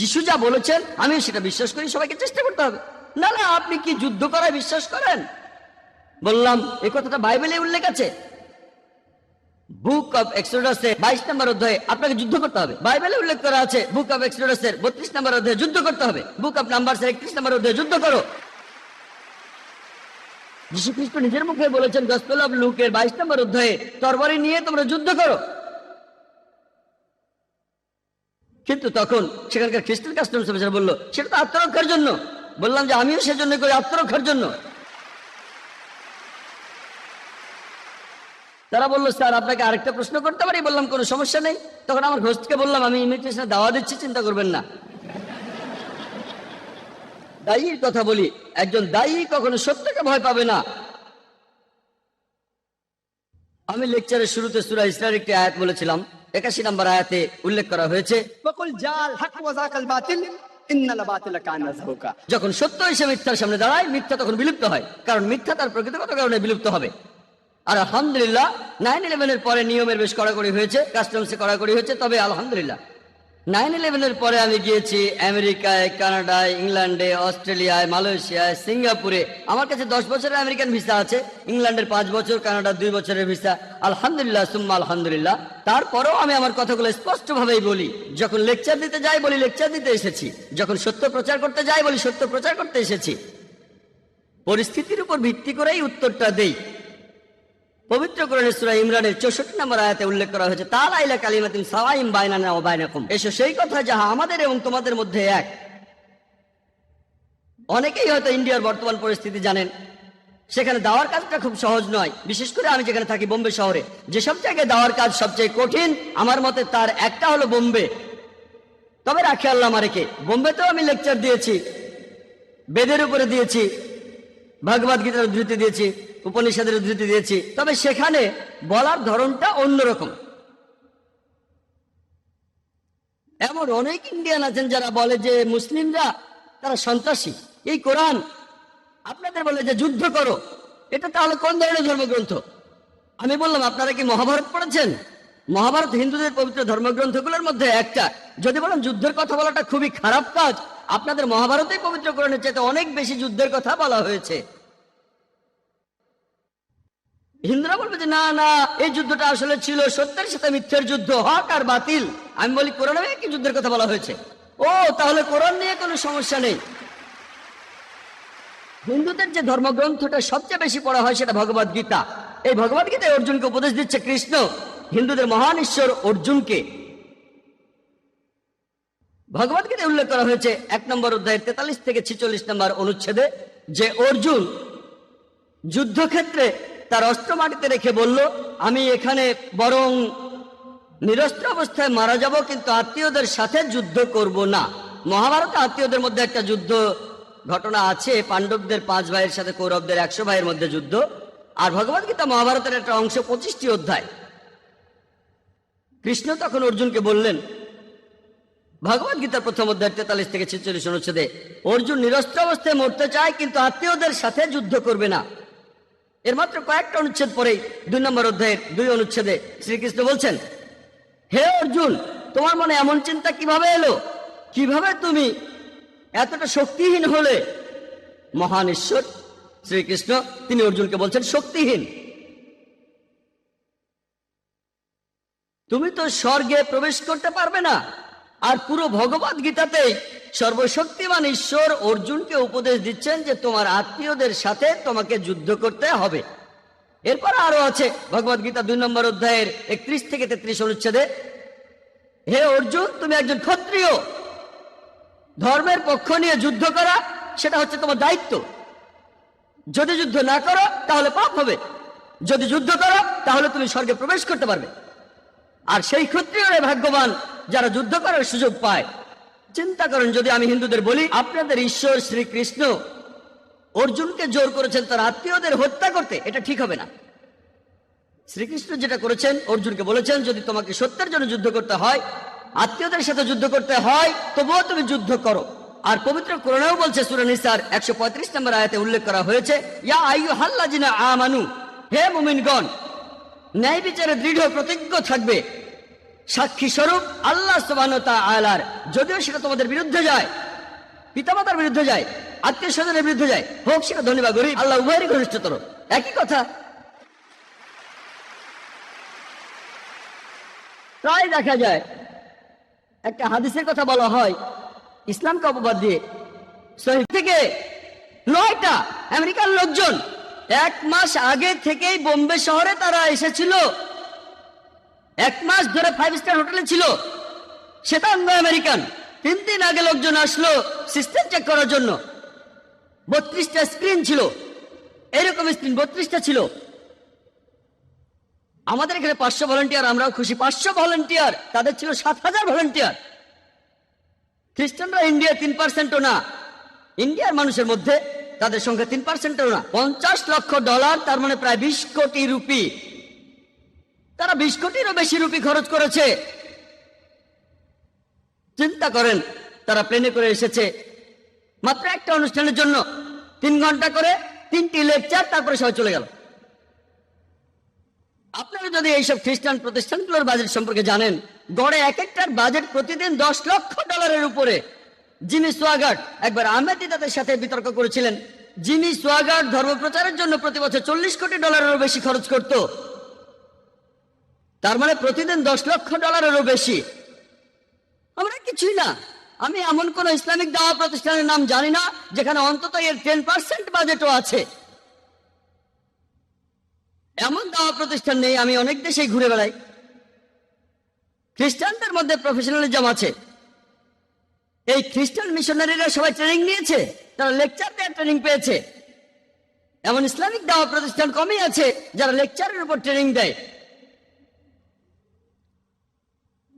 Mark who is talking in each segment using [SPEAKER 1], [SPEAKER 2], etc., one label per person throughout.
[SPEAKER 1] যিশু যা বলেছেন আমি সেটা বিশ্বাস করি, সবাইকে চেষ্টা করতে হবে। না না, আপনি কি যুদ্ধ করায় বিশ্বাস করেন? বললাম এই কথাটা বাইবেলে উল্লেখ আছে। বুক অফ এক্সোডাসে বাইশ নম্বর অধ্যায়ে আপনাকে যুদ্ধ করতে হবে। বাইবেলে উল্লেখ করা আছে, বুক অফ এক্সোডাসের বত্রিশ নম্বর অধ্যায়ে যুদ্ধ করতে হবে। বুক অফ নাম্বারসের একত্রিশ নম্বর অধ্যায়ে যুদ্ধ করো। যীশু খ্রিস্ট নিজের মুখে বলেছেন, গসপেল অফ লুকের বাইশ নম্বর অধ্যায়ে, তরবারি নিয়ে তোমরা যুদ্ধ করো। কিন্তু তখন সেখানকার খ্রিস্টান কাস্টমস অফিসার বলল, সেটা তো আত্মরক্ষার জন্য। বললাম যে, আমিও সেজন্য করি আত্মরক্ষার জন্য। তারা বলল, স্যার, আপনাকে আরেকটা প্রশ্ন করতে পারি? বললাম, কোনো সমস্যা নেই। তখন আমার হোস্টকে বললাম, আমি ইমিগ্রেশনে দাওয়া দিচ্ছি, চিন্তা করবেন না। দায়ীর কথা বলি, একজন দায়ী কখনো সত্যকে ভয় পাবে না। আমি লেকচারের শুরুতে সুরা ইসরার একটি আয়াত বলেছিলাম একাশি নম্বর আয়াতে উল্লেখ করা হয়েছে যখন সত্য এসে মিথ্যার সামনে দাঁড়ায়, মিথ্যা তখন বিলুপ্ত হয়, কারণ মিথ্যা তার প্রকৃতিগত কারণে বিলুপ্ত হবে। আর আলহামদুলিল্লাহ নাইন ইলেভেনের পরে নিয়মের বেশ কড়াকড়ি হয়েছে কাস্টমসে কড়াকড়ি হয়েছে, তবে আলহামদুলিল্লাহ নাইন ইলেভেনের পরে আমি গিয়েছি আমেরিকায়, কানাডায়, ইংল্যান্ডে, অস্ট্রেলিয়ায়, মালয়েশিয়ায়, সিঙ্গাপুরে। আমার কাছে দশ বছরের আমেরিকান ভিসা আছে, ইংল্যান্ডের পাঁচ বছর কানাডার দুই বছরের ভিসা। আলহামদুলিল্লাহ, সুম্মা আলহামদুলিল্লাহ। তারপরেও আমি আমার কথাগুলো স্পষ্টভাবেই বলি। যখন লেকচার দিতে যাই বলি, লেকচার দিতে এসেছি। যখন সত্য প্রচার করতে যাই বলি, সত্য প্রচার করতে এসেছি। পরিস্থিতির উপর ভিত্তি করেই উত্তরটা দেই। পবিত্র কোরআনে ইমরানের 64 নম্বর আয়াতে উল্লেখ করা হয়েছে তালা আইলা কালিমাতিন সাওয়াইম বাইনানা ওয়া বাইনাকুম। এসো, সেই কথা যাহা আমাদের এবং তোমাদের মধ্যে এক। অনেকেই হয়তো ইন্ডিয়ার বর্তমান পরিস্থিতি জানেন, সেখানে দাওয়ার কাজটা খুব সহজ নয়। বিশেষ করে আমি যেখানে থাকি বোম্বে শহরে, যেসব জায়গায় দাওয়ার কাজ সবচেয়ে কঠিন, আমার মতে তার একটা হলো বোম্বে। তবে রাখে আল্লাহ মারেকে বোম্বেতেও আমি লেকচার দিয়েছি, বেদের উপরে দিয়েছি ভগবদ গীতার উদ্ধৃতি দিয়েছি, উপনিষদের উদ্ধৃতি দিয়েছি, তবে সেখানে বলার ধরনটা অন্যরকম। এমন অনেক ইন্ডিয়ান আছেন যারা বলে যে মুসলিমরা তারা সন্ত্রাসী। এই কোরআন আপনাদের বলে যে যুদ্ধ করো, এটা তাহলে কোন ধরনের ধর্মগ্রন্থ? আমি বললাম, আপনারা কি মহাভারত পড়েছেন? মহাভারত হিন্দুদের পবিত্র ধর্মগ্রন্থগুলোর মধ্যে একটা। যদি বলেন যুদ্ধের কথা বলাটা খুবই খারাপ কাজ আপনাদের মহাভারতেই পবিত্র কোরআনের চাইতে অনেক বেশি যুদ্ধের কথা বলা হয়েছে। হিন্দুরা বলবে যে, না না, এই যুদ্ধটা আসলে ছিল সত্যের সাথে মিথ্যের যুদ্ধ। হক আর বাতিল। আমি বলি, কোরআনে কি যুদ্ধের কথা বলা হয়েছে। ও, তাহলে কোরআন নিয়ে কোনো সমস্যা নেই। হিন্দুদের যে ধর্মগ্রন্থটা সবচেয়ে বেশি পড়া হয় সেটা ভগবদ গীতা। এই ভগবদ গীতায় অর্জুনকে উপদেশ দিচ্ছে কৃষ্ণ। হিন্দুদের মহান ঈশ্বর অর্জুনকে। ভগবদ গীতায় উল্লেখ করা হয়েছে, এক নম্বর অধ্যায়ের তেতাল্লিশ থেকে ছিচল্লিশ নম্বর অনুচ্ছেদে যে অর্জুন যুদ্ধক্ষেত্রে তার অস্ত্র মাটিতে রেখে বলল, আমি এখানে বরং নিরস্ত্র অবস্থায় মারা যাব, কিন্তু আত্মীয়দের সাথে যুদ্ধ করব না। মহাভারতে আত্মীয়দের মধ্যে একটা যুদ্ধ ঘটনা আছে, পাণ্ডবদের পাঁচ ভাইয়ের সাথে, কৌরবদের একশো ভাইয়ের মধ্যে যুদ্ধ। আর ভগবদ্গীতা মহাভারতের একটা অংশ পঁচিশটি অধ্যায়। কৃষ্ণ তখন অর্জুনকে বললেন ভগবদ গীতার প্রথম অধ্যায় তেতাল্লিশ থেকে ছেচল্লিশ অনুচ্ছেদে, অর্জুন নিরস্ত্র অবস্থায় মরতে চায়, কিন্তু আত্মীয়দের সাথে যুদ্ধ করবে না। এর মাত্র কয়েকটা অনুচ্ছেদ পরেই দুই নম্বর অধ্যায়ের দুই অনুচ্ছেদে শ্রীকৃষ্ণ বলছেন, হে অর্জুন, তোমার মনে এমন চিন্তা কীভাবে এলো? কীভাবে তুমি এতটা শক্তিহীন হলে? মহান ঈশ্বর, শ্রীকৃষ্ণ, তিনি অর্জুনকে বলছেন, শক্তিহীন। তুমি তো স্বর্গে প্রবেশ করতে পারবে না। আর পুরো ভগবত গীতাতেই সর্বশক্তিমান ঈশ্বর অর্জুনকে উপদেশ দিচ্ছেন যে তোমার আত্মীয়দের সাথে তোমাকে যুদ্ধ করতে হবে। এরপর আরও আছে ভগবত গীতা দুই নম্বর অধ্যায়ের একত্রিশ থেকে তেত্রিশ অনুচ্ছেদে। হে অর্জুন, তুমি একজন ক্ষত্রিয়। ধর্মের পক্ষ নিয়ে যুদ্ধ করা, সেটা হচ্ছে তোমার দায়িত্ব। যদি যুদ্ধ না করো, তাহলে পাপ হবে। যদি যুদ্ধ করো, তাহলে তুমি স্বর্গে প্রবেশ করতে পারবে। আর সেই ক্ষত্রিয়রাই ভাগ্যবান যারা যুদ্ধ করার সুযোগ পায়। চিন্তা করেন, যদি আমি হিন্দুদের বলি, আপনাদের ঈশ্বর শ্রীকৃষ্ণ অর্জুনকে জোর করেছেন তার আত্মীয়দের হত্যা করতে, এটা ঠিক হবে না। শ্রীকৃষ্ণ যেটা করেছেন, অর্জুনকে বলেছেন, যদি তোমাকে সত্যের জন্য যুদ্ধ করতে হয়, আত্মীয়দের সাথে যুদ্ধ করতে হয়, তবুও তুমি যুদ্ধ করো। আর পবিত্র করোনাও বলছে সুরানিসার একশো পঁয়ত্রিশ নম্বর আয়াতে উল্লেখ করা হয়েছে, ইয়া আইয়ু হাল্লা জিনা আমানু, হে মুমিনগণ, ন্যায় বিচারে দৃঢ় প্রতিজ্ঞ থাকবে। সাক্ষী স্বরূপ আল্লাহ আলার যদিও সেটা তোমাদের বিরুদ্ধে যায়, পিতামাতার বিরুদ্ধে যায়, আত্মীয় স্বজনের বিরুদ্ধে যায়, হোক সেটা ধন্যবাদ গরিব, আল্লাহ উভয়েরই ঘনিষ্ঠতর। একই কথা। প্রায় দেখা যায়, একটা হাদিসের কথা বলা হয়, ইসলামকে অপবাদ দিয়ে, শহীদ থেকে নয়টা আমেরিকার লোকজন এক মাস আগে থেকেই বোম্বে শহরে তারা এসেছিল। এক মাস ধরে ফাইভ স্টার হোটেলে ছিল। সেটা শ্বেতাঙ্গ আমেরিকান তিন দিন আগে লোকজন আসলো সিস্টেম চেক করার জন্য। বত্রিশটা স্ক্রিন ছিল। এরকম স্ক্রিন বত্রিশটা ছিল। আমাদের এখানে পাঁচশো ভলেন্টিয়ার আমরাও খুশি। পাঁচশো ভলেন্টিয়ার তাদের ছিল সাত হাজার ভলেন্টিয়ার খ্রিস্টানরা ইন্ডিয়া তিন পার্সেন্টও না। ইন্ডিয়ার মানুষের মধ্যে তাদের সংখ্যা তিন পার্সেন্টও না। পঞ্চাশ লক্ষ ডলার তার মানে প্রায় বিশ কোটি রুপি তারা বিশ কোটিরও বেশি রুপি খরচ করেছে। চিন্তা করেন, তারা প্লেনে করে এসেছে। মাত্র একটা অনুষ্ঠানের জন্য তিন ঘণ্টা করে তিনটি লেকচার তারপরে সবাই চলে গেল। আপনারা যদি এইসব খ্রিস্টান প্রতিষ্ঠানগুলোর বাজেট সম্পর্কে জানেন, গড়ে এক একটার বাজেট প্রতিদিন দশ লক্ষ ডলারের উপরে। জিমি সোয়াগার্ড একবার আহমেদি তাদের সাথে বিতর্ক করেছিলেন। জিমি সোয়াগার্ড ধর্মপ্রচারের জন্য প্রতি বছর চল্লিশ কোটি ডলারেরও বেশি খরচ করত। তার মানে প্রতিদিন দশ লক্ষ ডলারেরও বেশি। আমরা কিছুই না। আমি এমন কোন ইসলামিক দাওয়া প্রতিষ্ঠানের নাম জানি না, যেখানে অন্তত এর টেন পার্সেন্ট বাজেটও আছে। এমন দাওয়া প্রতিষ্ঠান নেই, আমি অনেক দেশেই ঘুরে বেড়াই। খ্রিস্টানদের মধ্যে প্রফেশনালিজম আছে। এই খ্রিস্টান মিশনারিরা সবাই ট্রেনিং নিয়েছে, তারা লেকচার দেওয়ার ট্রেনিং পেয়েছে। এমন ইসলামিক দাওয়া প্রতিষ্ঠান কমই আছে, যারা লেকচারের উপর ট্রেনিং দেয়।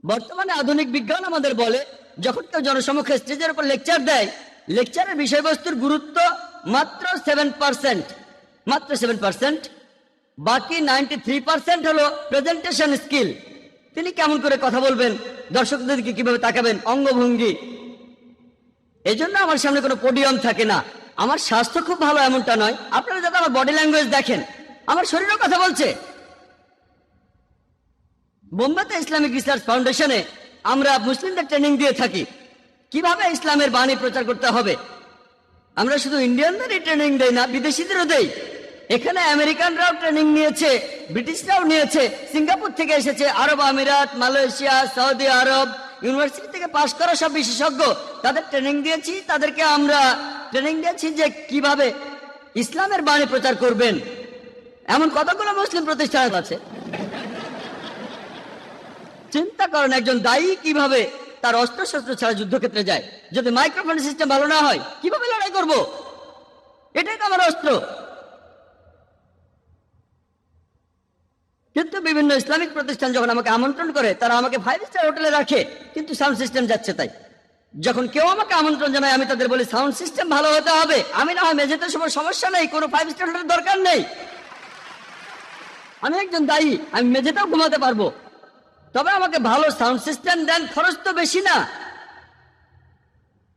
[SPEAKER 1] বর্তমানে আধুনিক বিজ্ঞান আমাদের বলে, যখন কেউ জনসমক্ষে স্টেজের উপর লেকচার দেয় লেকচারের বিষয়বস্তুর গুরুত্ব মাত্র সেভেন পার্সেন্ট মাত্র সেভেন পার্সেন্ট বাকি নাইনটি থ্রি পার্সেন্ট হলো প্রেজেন্টেশন স্কিল তিনি কেমন করে কথা বলবেন, দর্শকদেরকে কীভাবে তাকাবেন, অঙ্গভঙ্গি। এই জন্য আমার সামনে কোনো পোডিয়াম থাকে না। আমার স্বাস্থ্য খুব ভালো এমনটা নয়। আপনারা যাতে আমার বডি ল্যাঙ্গুয়েজ দেখেন। আমার শরীরও কথা বলছে। বোম্বেতে ইসলামিক রিসার্চ ফাউন্ডেশনে আমরা মুসলিমদের ট্রেনিং দিয়ে থাকি। কীভাবে ইসলামের বাণী প্রচার করতে হবে? আমরা শুধু ইন্ডিয়ানদেরই ট্রেনিং দেই না, বিদেশিদেরও দেই। এখানে আমেরিকানরাও ট্রেনিং নিয়েছে, ব্রিটিশরাও নিয়েছে, সিঙ্গাপুর থেকে এসেছে, আরব আমিরাত, মালয়েশিয়া, সৌদি আরব, ইউনিভার্সিটি থেকে পাশ করা সব বিশেষজ্ঞ। তাদের ট্রেনিং দিয়েছি, তাদেরকে আমরা ট্রেনিং দিয়েছি যে কীভাবে ইসলামের বাণী প্রচার করবেন। এমন কতগুলো মুসলিম প্রতিষ্ঠান আছে? চিন্তা করেন একজন দায়ী কীভাবে তার অস্ত্র শস্ত্র ছাড়া যুদ্ধক্ষেত্রে যায়। যদি মাইক্রোফোন সিস্টেম ভালো না হয়, কীভাবে লড়াই করব? এটাই তো আমার অস্ত্র। কিন্তু বিভিন্ন ইসলামিক প্রতিষ্ঠান যখন আমাকে আমন্ত্রণ করে, তারা আমাকে ফাইভ স্টার হোটেলে রাখে, কিন্তু সাউন্ড সিস্টেম যাচ্ছে তাই। যখন কেউ আমাকে আমন্ত্রণ জানায়, আমি তাদের বলি সাউন্ড সিস্টেম ভালো হতে হবে। আমি না হয় মেঝেতে সময় সমস্যা নেই, কোনো ফাইভ স্টার হোটেলের দরকার নেই। আমি একজন দায়ী, আমি মেঝেতেও ঘুমাতে পারব। তবে আমাকে ভালো সাউন্ড সিস্টেম দেন, খরচ তো বেশি না।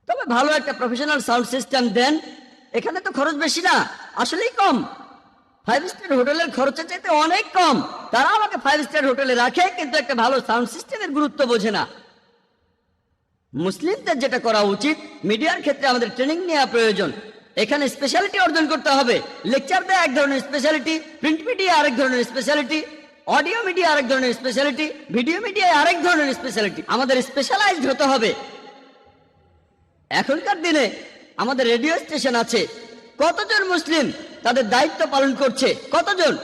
[SPEAKER 1] তবে ভালো একটা প্রফেশনাল সাউন্ড সিস্টেম দেন, এখানে তো খরচ বেশি না, আসলেই কম। ফাইভ স্টার হোটেলের খরচের চাইতে অনেক কম। তারা আমাকে ফাইভ স্টার হোটেলে রাখে, কিন্তু একটা ভালো সাউন্ড সিস্টেমের গুরুত্ব বোঝে না। মুসলিমদের যেটা করা উচিত মিডিয়ার ক্ষেত্রে আমাদের ট্রেনিং নেওয়া প্রয়োজন। এখানে স্পেশালিটি অর্জন করতে হবে। লেকচার দেয় এক ধরনের স্পেশালিটি প্রিন্ট মিডিয়া আরেক ধরনের স্পেশালিটি অডিও মিডিয়া আরেক ধরনের স্পেশালিটি ভিডিও মিডিয়া আরেক ধরনের স্পেশালিটি আমাদের স্পেশালাইজড হতে হবে। এখনকার দিনে আমাদের রেডিও স্টেশন আছে। কতজন মুসলিম তাদের দায়িত্ব পালন করছে? কতজন?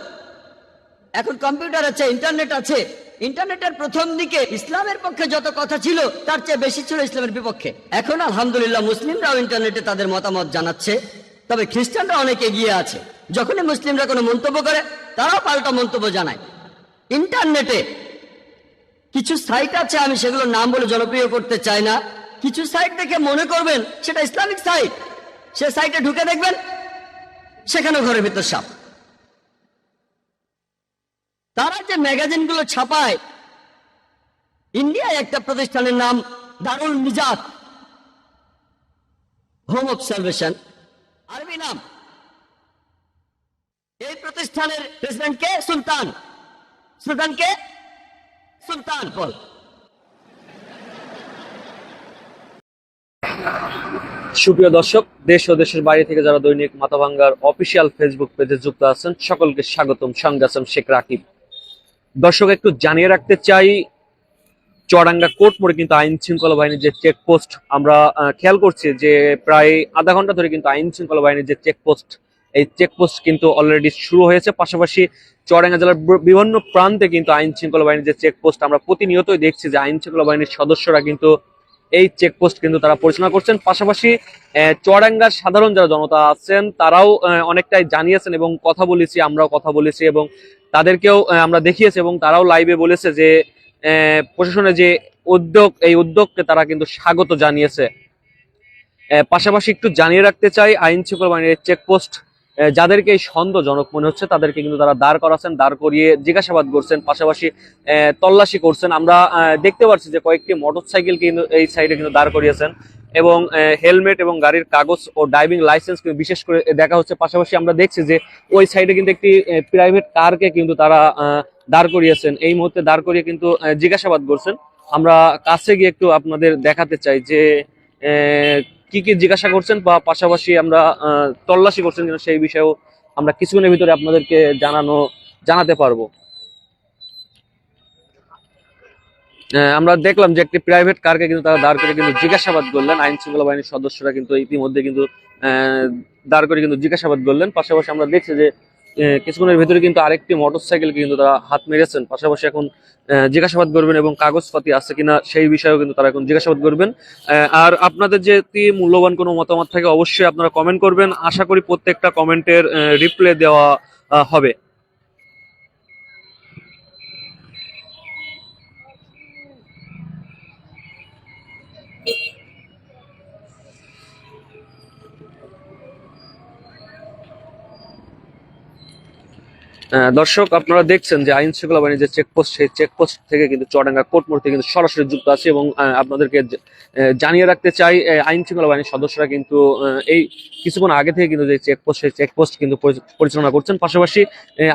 [SPEAKER 1] এখন কম্পিউটার আছে ইন্টারনেট আছে। ইন্টারনেটের প্রথম দিকে ইসলামের পক্ষে যত কথা ছিল, তার চেয়ে বেশি ছিল ইসলামের বিপক্ষে। এখন আলহামদুলিল্লাহ মুসলিমরাও ইন্টারনেটে তাদের মতামত জানাচ্ছে। তবে খ্রিস্টানরা অনেক এগিয়ে আছে। যখনই মুসলিমরা কোনো মন্তব্য করে, তারাও পাল্টা মন্তব্য জানায়। ইন্টারনেটে। কিছু সাইট আছে, আমি সেগুলোর নাম বলে জনপ্রিয় করতে চাই না। কিছু সাইট দেখে মনে করবেন, সেটা ইসলামিক সাইট সে সাইটে ঢুকে দেখবেন সেখানে ঘরের ভিতর সাপ। তারা যে ম্যাগাজিনগুলো ছাপায়, ইন্ডিয়ায় একটা প্রতিষ্ঠানের নাম দারুল মিজাত হোম অবজারভেশন আরবি নাম। এই প্রতিষ্ঠানের প্রেসিডেন্ট কে? সুলতান। সুলতানকে? সুলতান, বল।
[SPEAKER 2] সুপ্রিয় দর্শক, দেশ ও দেশের বাইরে থেকে যারা দৈনিক মাথাভাঙ্গার অফিসিয়াল ফেসবুক পেজে যুক্ত আছেন, সকলকে স্বাগতম। সংগাসম শেখ রাকিব। দর্শক, একটু জানিয়ে রাখতে চাই চড়াঙ্গা কোর্ট মোড়ে কিন্তু আইন শৃঙ্খলা বাহিনীর যে চেকপোস্ট, আমরা খেয়াল করছি যে প্রায় আধা ঘণ্টা ধরে কিন্তু আইন শৃঙ্খলা বাহিনীর যে চেকপোস্ট এই চেকপোস্ট কিন্তু অলরেডি শুরু হয়েছে। পাশাপাশি চড়াঙ্গা জেলার বিভিন্ন প্রান্তে কিন্তু আইন শৃঙ্খলা বাহিনীর যে চেকপোস্ট আমরা প্রতিনিয়তই দেখছি যে আইন শৃঙ্খলা বাহিনীর সদস্যরা কিন্তু এই চেকপোস্ট কিন্তু তারা পরিচালনা করছেন। পাশাপাশি আহ, চুয়াডাঙ্গার সাধারণ যারা জনতা আছেন তারাও অনেকটাই জানিয়েছেন এবং কথা বলেছি আমরাও কথা বলেছি এবং তাদেরকেও আমরা দেখিয়েছি এবং তারাও লাইভে বলেছে যে প্রশাসনের যে উদ্যোগ এই উদ্যোগকে তারা কিন্তু স্বাগত জানিয়েছে। পাশাপাশি একটু জানিয়ে রাখতে চাই আইন শৃঙ্খলা বাহিনীর চেকপোস্ট যাদেরকে এই সন্দেহজনক মনে হচ্ছে, তাদেরকে কিন্তু তারা দাঁড় করাচ্ছেন, দাঁড় করিয়ে জিজ্ঞাসাবাদ করছেন, পাশাপাশি তল্লাশি করছেন। আমরা দেখতে পাচ্ছি যে কয়েকটি মোটরসাইকেল কিন্তু এই সাইডে কিন্তু দাঁড় করিয়েছেন এবং হেলমেট এবং গাড়ির কাগজ ও ড্রাইভিং লাইসেন্স কিন্তু বিশেষ করে দেখা হচ্ছে। পাশাপাশি আমরা দেখছি যে ওই সাইডে কিন্তু একটি প্রাইভেট কারকে কিন্তু তারা দাঁড় করিয়েছেন। এই মুহূর্তে দাঁড় করিয়ে কিন্তু জিজ্ঞাসাবাদ করছেন। আমরা কাছে গিয়ে একটু আপনাদের দেখাতে চাই যে কি কি জিজ্ঞাসা করছেন বা পাশাপাশি আমরা তল্লাশি করছেন কিনা সেই বিষয়েও আমরা কিছুক্ষণের ভিতরে আপনাদেরকে জানানো, জানাতে পারব। আমরা দেখলাম যে একটি প্রাইভেট কারকে কিন্তু তারা দাঁড় করে কিন্তু জিজ্ঞাসাবাদ করলেন। আইন শৃঙ্খলা বাহিনীর সদস্যরা কিন্তু ইতিমধ্যে কিন্তু দাঁড় করে কিন্তু জিজ্ঞাসাবাদ করলেন। পাশাপাশি আমরা দেখছি যে কিছুক্ষণের ভেতরে কিন্তু আরেকটি মোটরসাইকেল কিন্তু তারা হাত মেরেছেন। পাশাপাশি এখন জিজ্ঞাসাবাদ করবেন এবং কাগজপাতি আছে কিনা সেই বিষয়েও কিন্তু তারা এখন জিজ্ঞাসাবাদ করবেন। আর আপনাদের যদি মূল্যবান কোনো মতামত থাকে অবশ্যই আপনারা কমেন্ট করবেন। আশা করি প্রত্যেকটা কমেন্টের রিপ্লাই দেওয়া হবে। দর্শক, আপনারা দেখছেন যে আইন শৃঙ্খলা বাহিনীর যে চেকপোস্ট সেই চেকপোস্ট থেকে কিন্তু মোড় থেকে কিন্তু সরাসরি যুক্ত আছে এবং আপনাদেরকে জানিয়ে রাখতে চাই আইন শৃঙ্খলা বাহিনীর সদস্যরা কিন্তু এই কিছুক্ষণ আগে থেকে কিন্তু যে চেকপোস্ট সেই চেকপোস্ট কিন্তু পরিচালনা করছেন। পাশাপাশি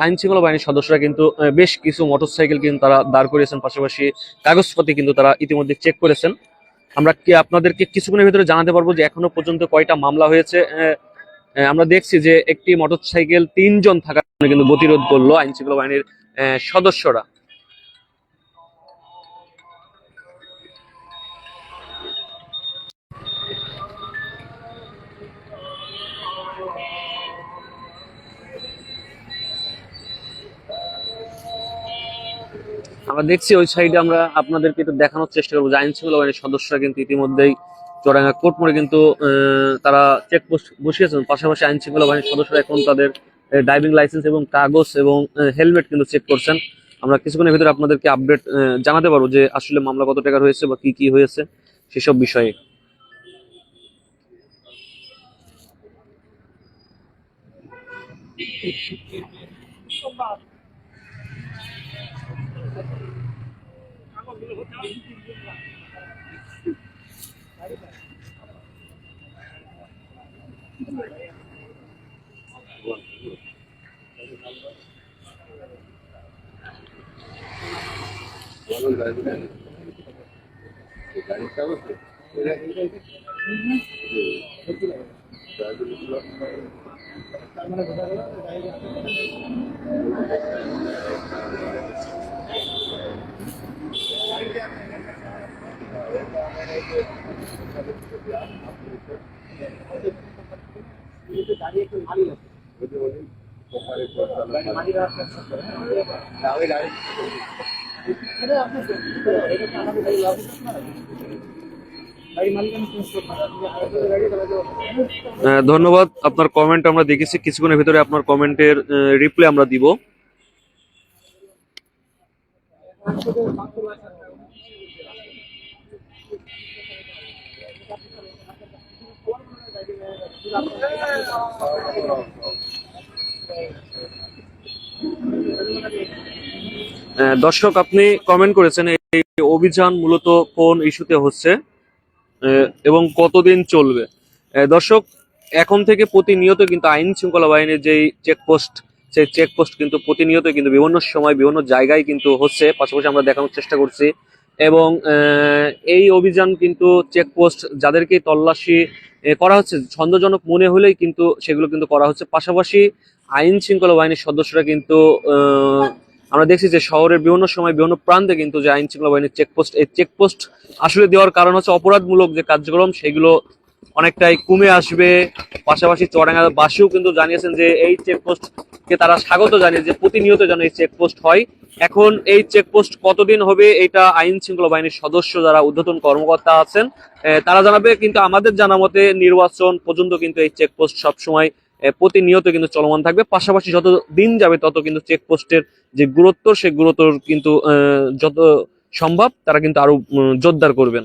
[SPEAKER 2] আইন শৃঙ্খলা বাহিনীর সদস্যরা কিন্তু বেশ কিছু মোটরসাইকেল কিন্তু তারা দাঁড় করিয়েছেন। পাশাপাশি কাগজপত্র কিন্তু তারা ইতিমধ্যে চেক করেছেন। আমরা কি আপনাদেরকে কিছুক্ষণের ভিতরে জানাতে পারব যে এখনও পর্যন্ত কয়টা মামলা হয়েছে? আমরা দেখছি যে একটি মোটরসাইকেল তিনজন থাকার কারণে কিন্তু গতিরোধ করল আইন শৃঙ্খলা বাহিনীর সদস্যরা। আমরা দেখছি ওই সাইডে আমরা আপনাদেরকে একটু দেখানোর চেষ্টা করব যে আইন শৃঙ্খলা বাহিনীর সদস্যরা কিন্তু ইতিমধ্যেই চোরাঙ্গা কোর্ট মোড়ে কিন্তু তারা চেকপোস্ট বসিয়েছেন। পাশাপাশি আইন শৃঙ্খলা বাহিনীর সদস্যরা এখন তাদের ড্রাইভিং লাইসেন্স এবং কাগজ এবং হেলমেট কিন্তু চেক করছেন। আমরা কিছুক্ষণের ভিতরে আপনাদেরকে আপডেট জানাতে পারব যে আসলে মামলা কত টাকার হয়েছে বা কি কি হয়েছে সেসব বিষয়ে। Gracias. ধন্যবাদ। আপনার কমেন্ট আমরা দেখেছি। কিছুক্ষণের ভিতরে আপনার কমেন্টের রিপ্লাই আমরা দিব। দর্শক, আপনি কমেন্ট করেছেন এই অভিযান মূলত কোন ইস্যুতে হচ্ছে এবং কতদিন চলবে? দর্শক, এখন থেকে প্রতিনিয়ত কিন্তু আইন শৃঙ্খলা বাহিনীর যেই চেকপোস্ট সেই চেকপোস্ট কিন্তু প্রতিনিয়ত কিন্তু বিভিন্ন সময় বিভিন্ন জায়গায় কিন্তু হচ্ছে। পাশাপাশি আমরা দেখানোর চেষ্টা করছি এবং এই অভিযান কিন্তু চেকপোস্ট যাদেরকে তল্লাশি করা হচ্ছে, সন্দেহজনক মনে হলেই কিন্তু সেগুলো কিন্তু করা হচ্ছে। পাশাপাশি আইন শৃঙ্খলা বাহিনীর সদস্যরা কিন্তু আমরা দেখছি যে শহরের বিভিন্ন সময় বিভিন্ন প্রান্তে কিন্তু যে আইন শৃঙ্খলা বাহিনীর চেকপোস্ট এই চেকপোস্ট আসলে দেওয়ার কারণ হচ্ছে অপরাধমূলক যে কার্যক্রম, সেগুলো অনেকটাই কমে আসবে। পাশাপাশি চড়াঙ্গা বাসীও কিন্তু জানিয়েছেন যে এই চেকপোস্টকে তারা স্বাগত জানিয়ে যে প্রতিনিয়ত যেন এই চেকপোস্ট হয়। এখন এই চেকপোস্ট কতদিন হবে এটা আইন শৃঙ্খলা বাহিনীর সদস্য যারা ঊর্ধ্বতন কর্মকর্তা আছেন তারা জানাবে, কিন্তু আমাদের জানা মতে নির্বাচন পর্যন্ত কিন্তু এই চেকপোস্ট সবসময় প্রতিনিয়ত কিন্তু চলমান থাকবে। পাশাপাশি যত দিন যাবে তত কিন্তু চেকপোস্টের যে গুরুত্ব সেই গুরুত্ব কিন্তু যত সম্ভব তারা কিন্তু আরও জোরদার করবেন।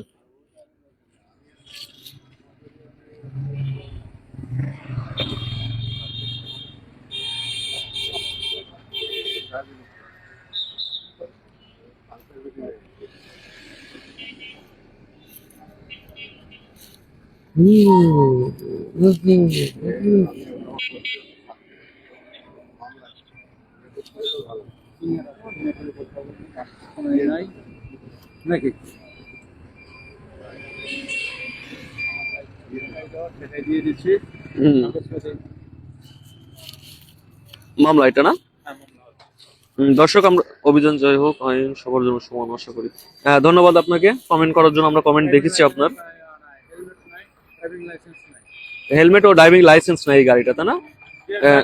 [SPEAKER 2] মামলা এটা না? দর্শক, আমরা অভিযান জয় হোক, আইন, সবার জন্য সমান আশা করি। হ্যাঁ ধন্যবাদ আপনাকে। কমেন্ট করার জন্য আমরা কমেন্ট দেখেছি আপনার। হেলমেট ও ড্রাইভিং লাইসেন্স নাই এই গাড়িটাতে না? হ্যাঁ।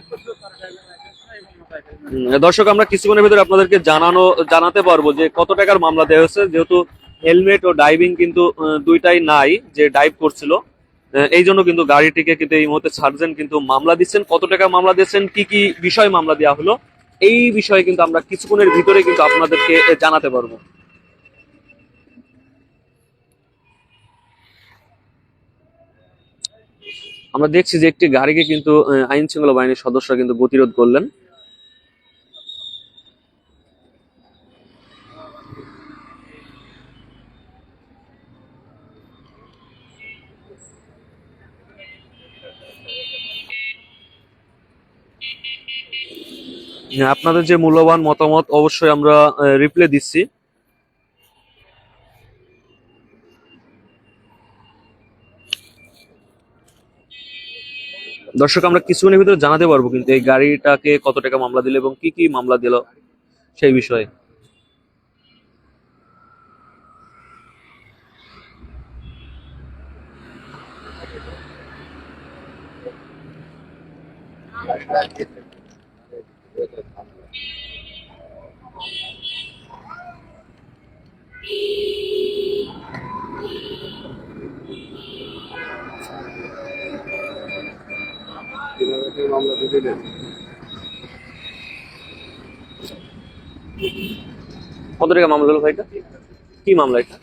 [SPEAKER 2] দর্শক আমরা কিছুক্ষণের ভিতরে আপনাদেরকে জানানো জানাতে পারব যে কত টাকার মামলা দেওয়া হয়েছে। যেহেতু হেলমেট ও ড্রাইভিং কিন্তু দুইটাই নাই যে ড্রাইভ করছিল। এই জন্য কিন্তু গাড়িটিকে কিন্তু এই মুহূর্তে সার্জেন্ট কিন্তু মামলা দিচ্ছেন। কত টাকা মামলা দিয়েছেন? কি কি বিষয় মামলা দেওয়া হলো? এই বিষয়ে কিন্তু আমরা কিছুক্ষণের ভিতরে কিন্তু আপনাদেরকে জানাতে পারব। আমরা দেখছি যে একটি গাড়িকে কিন্তু আইন শৃঙ্খলা বাহিনীর সদস্যরা কিন্তু গতিরোধ করলেন। আপনাদের যে মূল্যবান মতামত, অবশ্যই আমরা রিপ্লে দিচ্ছি। দর্শক, আমরা কিছুক্ষণের ভিতরে জানাতে পারব কিন্তু এই গাড়িটাকে কত টাকা মামলা দিল এবং কি কি মামলা দিল সেই বিষয়ে।
[SPEAKER 3] Thank দিয়ে দিলেন।
[SPEAKER 2] কত টাকা মামলা হলো ভাইটা? কি মামলা এটা?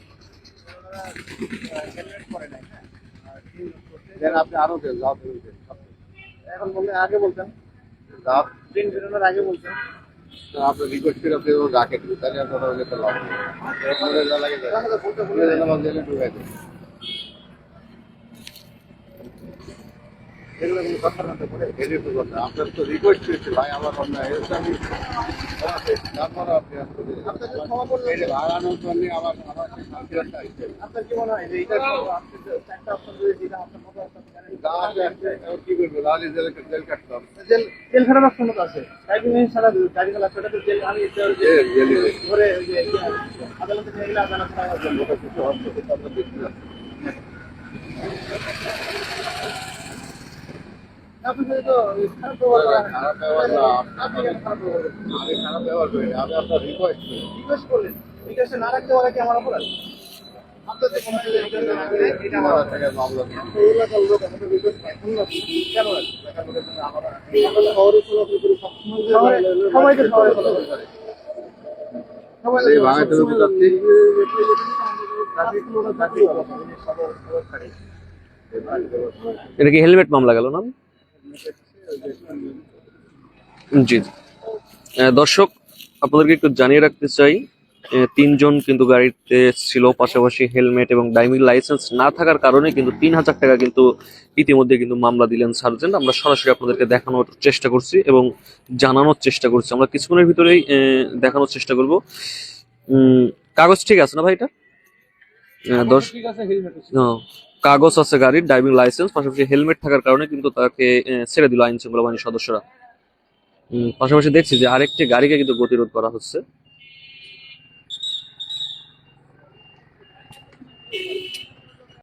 [SPEAKER 3] আপনি আরও এখন বললে আগে বলতেন। দিন বেরোনোর আগে বলতেন। আপনি রিকোয়েস্ট করে আপনি রাখেন। তাহলে আপনার লাগে বলতে বলে দেন আমার জেলে ঢুকাই দেন এগুলো কোনো তো বলে এগুলো তো কথা আপনার তো রিকোয়েস্ট করেছে ভাই আমার অন্যায় এসে আমি তারপর আপনি আসলে ভাড়ানোর জন্য আমার আমার শান্তিরক্ষা আসছে আপনার কি মনে হয় যে এইটা একটা অপশন যদি দিলাম আপনার মতো কি করব? লালি জেল জেল কাটতাম
[SPEAKER 4] জেল জেল খারাপ ক্ষমতা আছে। ড্রাইভিং লাইসেন্স ছাড়া গাড়ি চালাচ্ছে ওটা তো জেল আমি
[SPEAKER 3] জেল
[SPEAKER 4] ধরে আদালতে নিয়ে গেলে আদালত ছাড়া
[SPEAKER 3] কিছু দেখতে
[SPEAKER 4] খারাপ ব্যবহার করেন।
[SPEAKER 3] খারাপ ব্যবহার না
[SPEAKER 4] আপনি খারাপ ব্যবহার করেন?
[SPEAKER 3] আমি খারাপ ব্যবহার করি না। আমি আপনার রিকোয়েস্ট করি
[SPEAKER 4] জিজ্ঞেস করলেন জিজ্ঞাসা না রাখতে পারে কি আমার অপরাধ এটা
[SPEAKER 2] কি হেলমেট মামলা গেল না জি দর্শক আপনাদেরকে একটু জানিয়ে রাখতে চাই তিনজন কিন্তু গাড়িতে ছিল পাশাপাশি হেলমেট এবং ড্রাইভিং লাইসেন্স না থাকার কারণে কিন্তু তিন হাজার টাকা কিন্তু ইতিমধ্যে কিন্তু মামলা দিলেন সার্জেন্ট। আমরা সরাসরি আপনাদেরকে দেখানোর চেষ্টা করছি এবং জানানোর চেষ্টা করছি। আমরা কিছুক্ষণের ভিতরেই দেখানোর চেষ্টা করব। উম, কাগজ ঠিক আছে না ভাই এটা? দশ কাগজ আছে গাড়ির ড্রাইভিং লাইসেন্স পাশাপাশি হেলমেট থাকার কারণে কিন্তু তাকে ছেড়ে দিল আইন শৃঙ্খলা বাহিনীর সদস্যরা। পাশাপাশি দেখছি যে আরেকটি গাড়িকে কিন্তু গতিরোধ করা হচ্ছে।